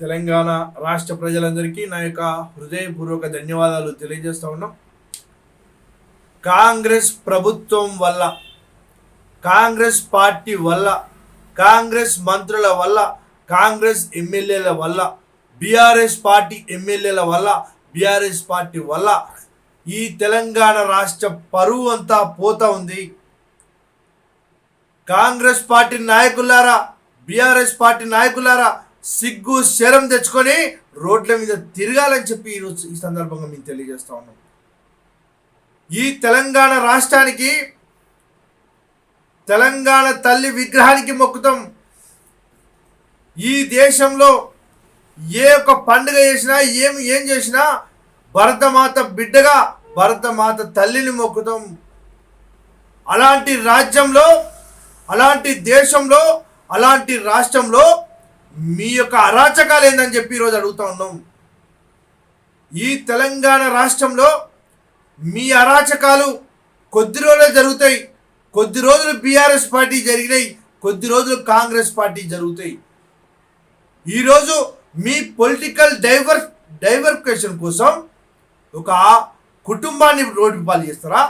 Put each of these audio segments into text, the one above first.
తెలంగాణ రాష్ట్ర ప్రజలందరికీ నా యొక్క హృదయపూర్వక ధన్యవాదాలు తెలియజేస్తా ఉన్నాం. కాంగ్రెస్ ప్రభుత్వం వల్ల కాంగ్రెస్ పార్టీ వల్ల కాంగ్రెస్ మంత్రుల వల్ల కాంగ్రెస్ ఎమ్మెల్యేల వల్ల బీఆర్ఎస్ పార్టీ ఎమ్మెల్యేల వల్ల బీఆర్ఎస్ పార్టీ వల్ల ఈ తెలంగాణ రాష్ట్ర పరువు అంతా పోతా ఉంది. కాంగ్రెస్ పార్టీ నాయకులారా బీఆర్ఎస్ పార్టీ నాయకులారా సిగ్గు శరం తెచ్చుకొని రోడ్ల మీద తిరగాలని చెప్పి ఈరోజు ఈ సందర్భంగా మేము తెలియజేస్తా ఉన్నాం. ఈ తెలంగాణ రాష్ట్రానికి తెలంగాణ తల్లి విగ్రహానికి మొక్కుతాం. ఈ దేశంలో ఏ ఒక్క పండుగ చేసినా ఏం ఏం చేసినా భరతమాత బిడ్డగా భరతమాత తల్లిని మొక్కుతాం. అలాంటి రాజ్యంలో అలాంటి దేశంలో అలాంటి రాష్ట్రంలో మీ యొక్క అరాచకాలు ఏందని చెప్పి ఈరోజు అడుగుతా ఉన్నాం. ఈ తెలంగాణ రాష్ట్రంలో మీ అరాచకాలు కొద్ది రోజులు జరుగుతాయి. కొద్ది రోజులు బీఆర్ఎస్ పార్టీ జరిగినాయి. కొద్ది రోజులు కాంగ్రెస్ పార్టీ జరుగుతాయి. ఈరోజు మీ పొలిటికల్ డైవర్ డైవర్కేషన్ కోసం ఒక కుటుంబాన్ని రోడ్డు పాలు చేస్తారా?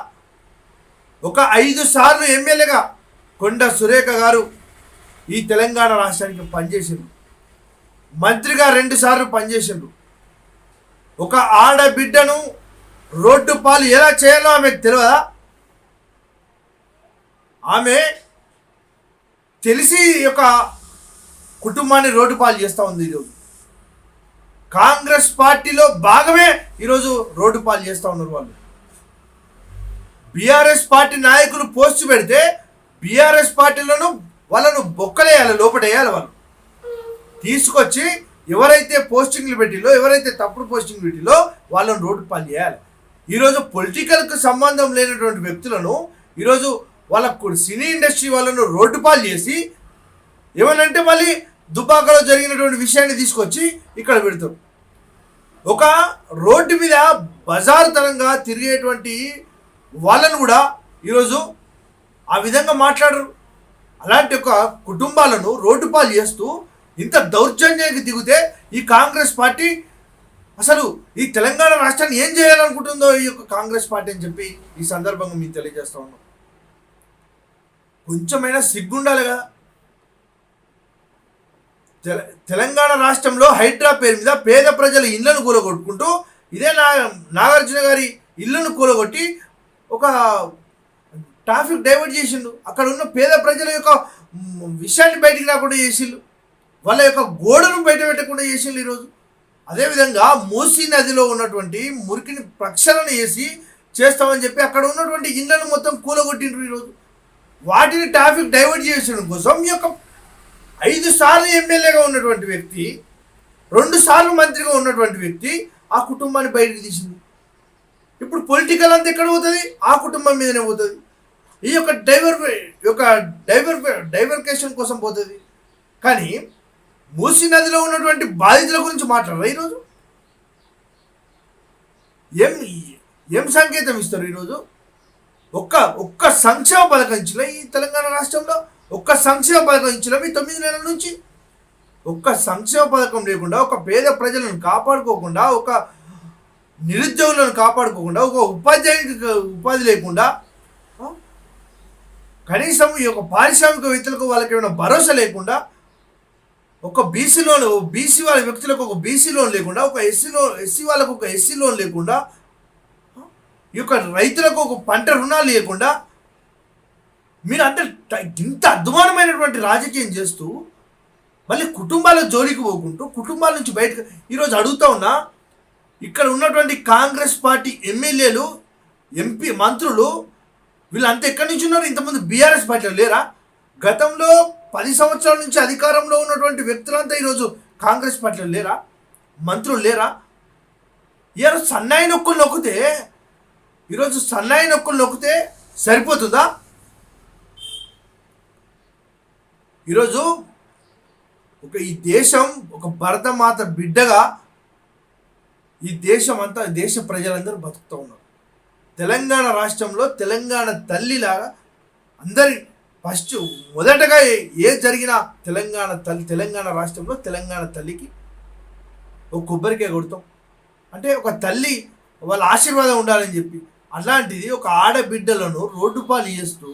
ఒక ఐదు సార్లు ఎమ్మెల్యేగా కొండ సురేఖ గారు ఈ తెలంగాణ రాష్ట్రానికి పనిచేసింది మంత్రిగా రెండు సార్లు ఒక ఆడబిడ్డను రోడ్డు పాలు ఎలా చేయాలో ఆమెకు తెలియదా ఆమె తెలిసి ఒక యొక్క కుటుంబాన్ని రోడ్డు పాలు చేస్తూ ఉంది ఈరోజు. కాంగ్రెస్ పార్టీలో భాగమే ఈరోజు రోడ్డు పాలు చేస్తూ ఉన్నారు వాళ్ళు. బీఆర్ఎస్ పార్టీ నాయకులు పోస్ట్ పెడితే బీఆర్ఎస్ పార్టీలను వాళ్ళను బొక్కలేయాలి లోపడేయాలి వాళ్ళు. తీసుకొచ్చి ఎవరైతే పోస్టింగ్లు పెట్టిలో ఎవరైతే తప్పుడు పోస్టింగ్ పెట్టిలో వాళ్ళని రోడ్డు పాలు చేయాలి. ఈరోజు పొలిటికల్కి సంబంధం లేనటువంటి వ్యక్తులను ఈరోజు వాళ్ళ సినీ ఇండస్ట్రీ వాళ్ళను రోడ్డు పాలు చేసి ఏమనంటే మళ్ళీ దుబాకలో జరిగినటువంటి విషయాన్ని తీసుకొచ్చి ఇక్కడ పెడతారు. ఒక రోడ్డు మీద బజారు తరంగా తిరిగేటువంటి వాళ్ళను కూడా ఈరోజు ఆ విధంగా మాట్లాడరు. అలాంటి ఒక కుటుంబాలను రోడ్డు పాలు చేస్తూ ఇంత దౌర్జన్యానికి దిగితే ఈ కాంగ్రెస్ పార్టీ అసలు ఈ తెలంగాణ రాష్ట్రాన్ని ఏం చేయాలనుకుంటుందో ఈ యొక్క కాంగ్రెస్ పార్టీ అని చెప్పి ఈ సందర్భంగా మీకు తెలియజేస్తా ఉన్నాం. కొంచెమైనా సిగ్గుండాలిగా. కదా తెల- తెలంగాణ రాష్ట్రంలో హైడ్రా పేరు మీద పేద ప్రజల ఇళ్ళను కూలగొట్టుకుంటూ ఇదే నా నాగార్జున గారి ఇళ్ళను కూలగొట్టి ఒక ట్రాఫిక్ డైవర్ట్ చేసిండు. అక్కడ ఉన్న పేద ప్రజల యొక్క విషయాన్ని బయటికి రాకుండా చేసిండు. వాళ్ళ యొక్క గోడను బయట పెట్టకుండా చేసిండ్రు ఈరోజు. అదేవిధంగా మూసీ నదిలో ఉన్నటువంటి మురికిని ప్రక్షాళన చేసి చేస్తామని చెప్పి అక్కడ ఉన్నటువంటి ఇళ్ళను మొత్తం కూలగొట్టిండ్రు ఈరోజు. వాటిని ట్రాఫిక్ డైవర్ట్ చేయడం కోసం ఈ యొక్క ఐదు సార్లు ఎమ్మెల్యేగా ఉన్నటువంటి వ్యక్తి రెండు సార్లు మంత్రిగా ఉన్నటువంటి వ్యక్తి ఆ కుటుంబాన్ని బయటకు తీసింది. ఇప్పుడు పొలిటికల్ అంతా ఎక్కడ పోతుంది? ఆ కుటుంబం మీదనే పోతుంది. ఈ యొక్క డైవర్ యొక్క డైవర్ డైవర్కేషన్ కోసం పోతుంది. కానీ మూసీ నదిలో ఉన్నటువంటి బాధితుల గురించి మాట్లాడరా ఈరోజు? ఏం ఏం సంకేతం ఇస్తారు ఈరోజు? ఒక్క ఒక్క సంక్షేమ పథకం ఇచ్చిన ఈ తెలంగాణ రాష్ట్రంలో? ఒక్క సంక్షేమ పథకం ఇచ్చిన ఈ తొమ్మిది నెలల నుంచి? ఒక్క సంక్షేమ పథకం లేకుండా ఒక పేద ప్రజలను కాపాడుకోకుండా ఒక నిరుద్యోగులను కాపాడుకోకుండా ఒక ఉపాధ్యాయుడికి ఉపాధి లేకుండా కనీసం ఈ యొక్క పారిశ్రామికవేత్తలకు వాళ్ళకి ఏమైనా భరోసా లేకుండా ఒక బీసీ లోన్ బీసీ వాళ్ళ వ్యక్తులకు ఒక బీసీ లోన్ లేకుండా ఒక ఎస్సీ లోన్ ఎస్సీ వాళ్ళకు ఒక ఎస్సీ లోన్ లేకుండా ఈ యొక్క రైతులకు ఒక పంట రుణాలు లేకుండా మీరు అంటే ఇంత అద్భుతమైనటువంటి రాజకీయం చేస్తూ మళ్ళీ కుటుంబాల జోలికి పోకుంటూ కుటుంబాల నుంచి బయటకు ఈరోజు అడుగుతా ఉన్నా ఇక్కడ ఉన్నటువంటి కాంగ్రెస్ పార్టీ ఎమ్మెల్యేలు ఎంపీ మంత్రులు వీళ్ళంతా ఎక్కడి నుంచి ఉన్నారు? ఇంతమంది బీఆర్ఎస్ పార్టీలో లేరా? గతంలో పది సంవత్సరాల నుంచి అధికారంలో ఉన్నటువంటి వ్యక్తులంతా ఈరోజు కాంగ్రెస్ పార్టీలో లేరా? మంత్రులు లేరా? ఈరోజు సన్నాయి నొక్కులు నొక్కితే ఈరోజు సన్నాయి నొక్కులు నొక్కితే సరిపోతుందా? ఈరోజు ఒక ఈ దేశం ఒక భరతమాత బిడ్డగా ఈ దేశం అంతా దేశ ప్రజలందరూ బతుకుతూ ఉన్నారు. తెలంగాణ రాష్ట్రంలో తెలంగాణ తల్లిలాగా అందరి ఫస్ట్ మొదటగా ఏ- ఏది జరిగినా తెలంగాణ తల్లి తెలంగాణ రాష్ట్రంలో తెలంగాణ తల్లికి ఒక కొబ్బరికాయ కొడతాం. అంటే ఒక తల్లి వాళ్ళ ఆశీర్వాదం ఉండాలని చెప్పి అలాంటిది ఒక ఆడబిడ్డలను రోడ్డు పాలు చేస్తూ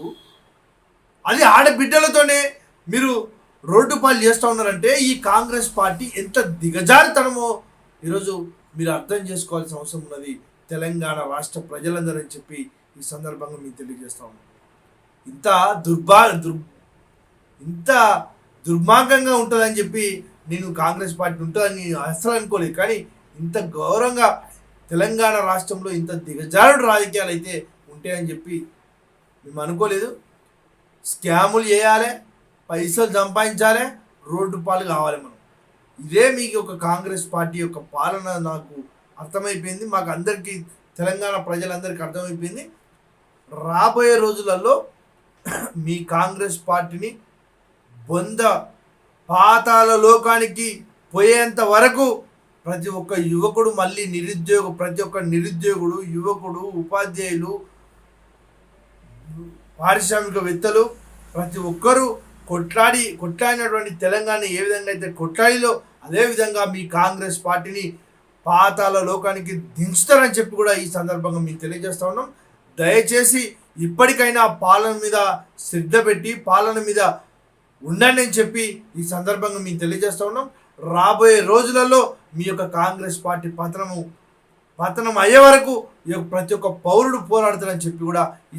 అది ఆడబిడ్డలతోనే మీరు రోడ్డు పాలు చేస్తూ ఉన్నారంటే ఈ కాంగ్రెస్ పార్టీ ఎంత దిగజారితనమో ఈరోజు మీరు అర్థం చేసుకోవాల్సిన అవసరం ఉన్నది. తెలంగాణ రాష్ట్ర ప్రజలందరూ చెప్పి ఈ సందర్భంగా మీకు తెలియజేస్తా ఉన్నాం ఇంత దుర్భా దుర్ ఇంత దుర్మార్గంగా ఉంటుందని చెప్పి నేను కాంగ్రెస్ పార్టీ ఉంటుందని అసలు అనుకోలేదు. కానీ ఇంత గౌరవంగా తెలంగాణ రాష్ట్రంలో ఇంత దిగజారుడు రాజకీయాలు అయితే ఉంటాయని చెప్పి మేము అనుకోలేదు. స్కాములు చేయాలి పైసలు సంపాదించాలి రోడ్డు పాలు కావాలి మనం. ఇదే మీకు ఒక కాంగ్రెస్ పార్టీ యొక్క పాలన నాకు అర్థమైపోయింది. మాకు అందరికీ తెలంగాణ ప్రజలందరికీ అర్థమైపోయింది. రాబోయే రోజులలో మీ కాంగ్రెస్ పార్టీని బొంద పాతాల లోకానికి పోయేంత వరకు ప్రతి ఒక్క యువకుడు మళ్ళీ నిరుద్యోగ ప్రతి ఒక్క నిరుద్యోగుడు యువకుడు ఉపాధ్యాయులు పారిశ్రామికవేత్తలు ప్రతి ఒక్కరూ కొట్లాడి కొట్లాడినటువంటి తెలంగాణ ఏ విధంగా అయితే కొట్లాడిలో అదేవిధంగా మీ కాంగ్రెస్ పార్టీని పాతాల లోకానికి దించుతారని చెప్పి కూడా ఈ సందర్భంగా మీకు తెలియజేస్తా ఉన్నాం. దయచేసి ఇప్పటికైనా పాలన మీద శ్రద్ధ పెట్టి పాలన మీద ఉండండి అని చెప్పి ఈ సందర్భంగా మేము తెలియజేస్తా ఉన్నాం. రాబోయే రోజులలో మీ యొక్క కాంగ్రెస్ పార్టీ పతనము పతనం అయ్యే వరకు ఈ యొక్క ప్రతి ఒక్క పౌరుడు పోరాడతారని చెప్పి కూడా ఈ